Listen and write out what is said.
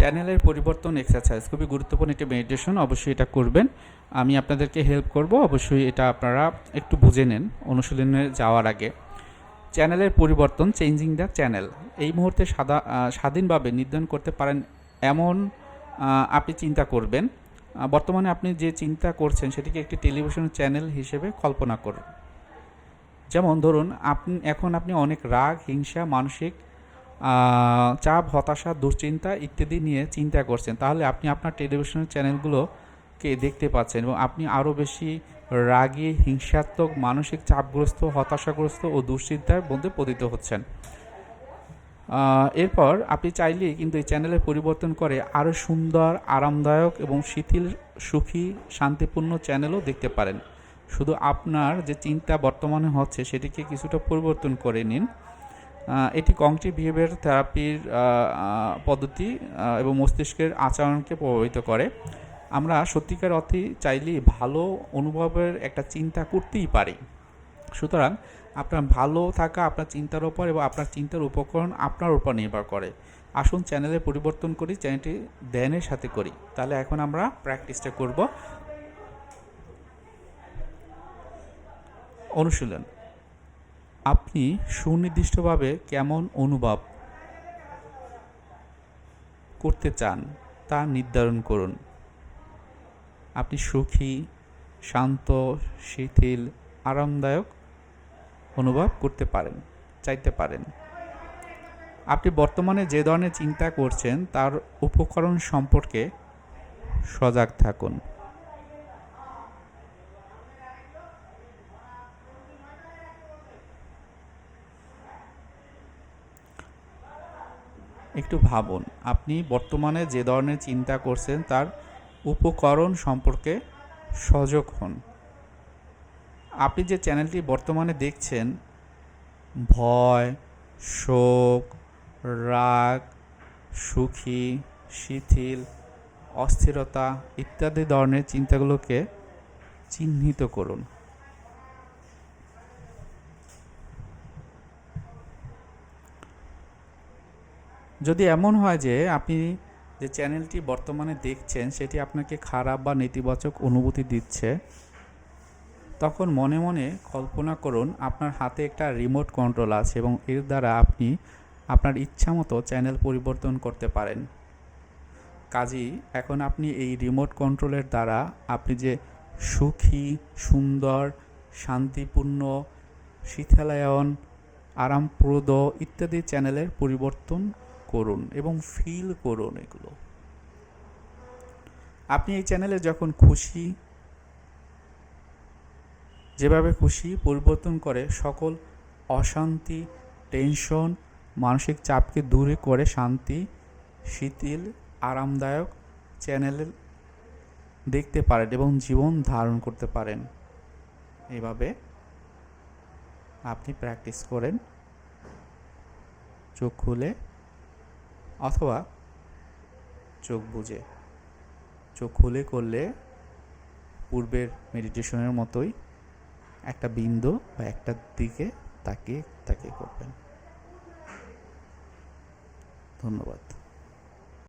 চ্যানেলের পরিবর্তন এক্সারসাইজ খুবই গুরুত্বপূর্ণ একটি মেডিটেশন অবশ্যই এটা করবেন। আমি আপনাদেরকে হেল্প করব, অবশ্যই এটা আপনারা একটু বুঝে নেন অনুশীলনে যাওয়ার আগে। চ্যানেলের পরিবর্তন চেঞ্জিং দ্য চ্যানেল এই মুহূর্তে সাদা স্বাধীনভাবে নির্ধারণ করতে পারেন এমন আপনি চিন্তা করবেন। বর্তমানে আপনি যে চিন্তা করছেন সেটিকে একটি টেলিভিশন চ্যানেল হিসেবে কল্পনা করুন। যেমন ধরুন, আপনি, এখন আপনি অনেক রাগ, হিংসা, মানসিক চাপ, হতাশা, দুশ্চিন্তা ইত্যাদি নিয়ে চিন্তা করছেন। তাহলে আপনি আপনার টেলিভিশনের চ্যানেলগুলোকে দেখতে পাচ্ছেন এবং আপনি আরও বেশি রাগী, হিংসাত্মক, মানসিক চাপগ্রস্ত, হতাশাগ্রস্ত ও দুশ্চিন্তার মধ্যে পতিত হচ্ছেন। এরপর আপনি চাইলেই কিন্তু এই চ্যানেলের পরিবর্তন করে আরও সুন্দর, আরামদায়ক এবং শিথিল, সুখী, শান্তিপূর্ণ চ্যানেলও দেখতে পারেন। শুধু আপনার যে চিন্তা বর্তমানে হচ্ছে সেটিকে কিছুটা পরিবর্তন করে নিন। এটি কংক্রিট বিহেভিয়ার থেরাপির পদ্ধতি এবং মস্তিষ্কের আচরণকে প্রভাবিত করে। আমরা সত্যিকার অর্থে চাইলেই ভালো অনুভবের একটা চিন্তা করতেই পারি। সুতরাং আপনার ভালো থাকা আপনার চিন্তার উপর এবং আপনার চিন্তার উপকরণ আপনার উপর নির্ভর করে। আসুন চ্যানেলে পরিবর্তন করি, চ্যানেলটি ধ্যানের সাথে করি। তাহলে এখন আমরা প্র্যাকটিসটা করব। অনুশীলন। আপনি সুনির্দিষ্টভাবে কেমন অনুভব করতে চান তা নির্ধারণ করুন। আপনি সুখী, শান্ত, শিথিল, আরামদায়ক অনুভব করতে পারেন, চাইতে পারেন। আপনি বর্তমানে যে ধরনের চিন্তা করছেন তার উপকরণ সম্পর্কে সজাগ থাকুন। একটু ভাবুন, আপনি বর্তমানে যে ধরনের চিন্তা করছেন তার উপকরণ সম্পর্কে সজাগ হন। আপনি যে চ্যানেলটি বর্তমানে দেখছেন, ভয়, শোক, রাগ, সুখী, শিথিল, অস্থিরতা ইত্যাদি ধরনের চিন্তাগুলোকে চিহ্নিত করুন। যদি এমন হয় যে আপনি যে চ্যানেলটি বর্তমানে দেখছেন, সেটি আপনাকে খারাপ বা নেতিবাচক অনুভূতি দিচ্ছে, তখন মনে মনে কল্পনা করুন আপনার হাতে একটা রিমোট কন্ট্রোল আছে এবং এর দ্বারা আপনি আপনার ইচ্ছা মতো চ্যানেল পরিবর্তন করতে পারেন। কাজেই এখন আপনি এই রিমোট কন্ট্রোলের দ্বারা আপনি যে সুখী, সুন্দর, শান্তিপূর্ণ, শীতলায়ন, আরামপ্রদ ইত্যাদি চ্যানেলের পরিবর্তন করুন এবং ফিল করুন এগুলো। আপনি এই চ্যানেলে যখন খুশি, যেভাবে খুশি পরিবর্তন করে, সকল অশান্তি টেনশন মানসিক চাপকে দূরে করে শান্তি, শিথিল, আরামদায়ক চ্যানেল দেখতে পারেন এবং জীবন ধারণ করতে পারেন। এভাবে আপনি প্র্যাকটিস করেন। চোখ খুলে অথবা চোখ বুজে। চোখ খুলে করলে পূর্বের মেডিটেশনের মতোই একটা বিন্দু বা একটা দিকে তাকিয়ে তাকিয়ে করবেন। ধন্যবাদ।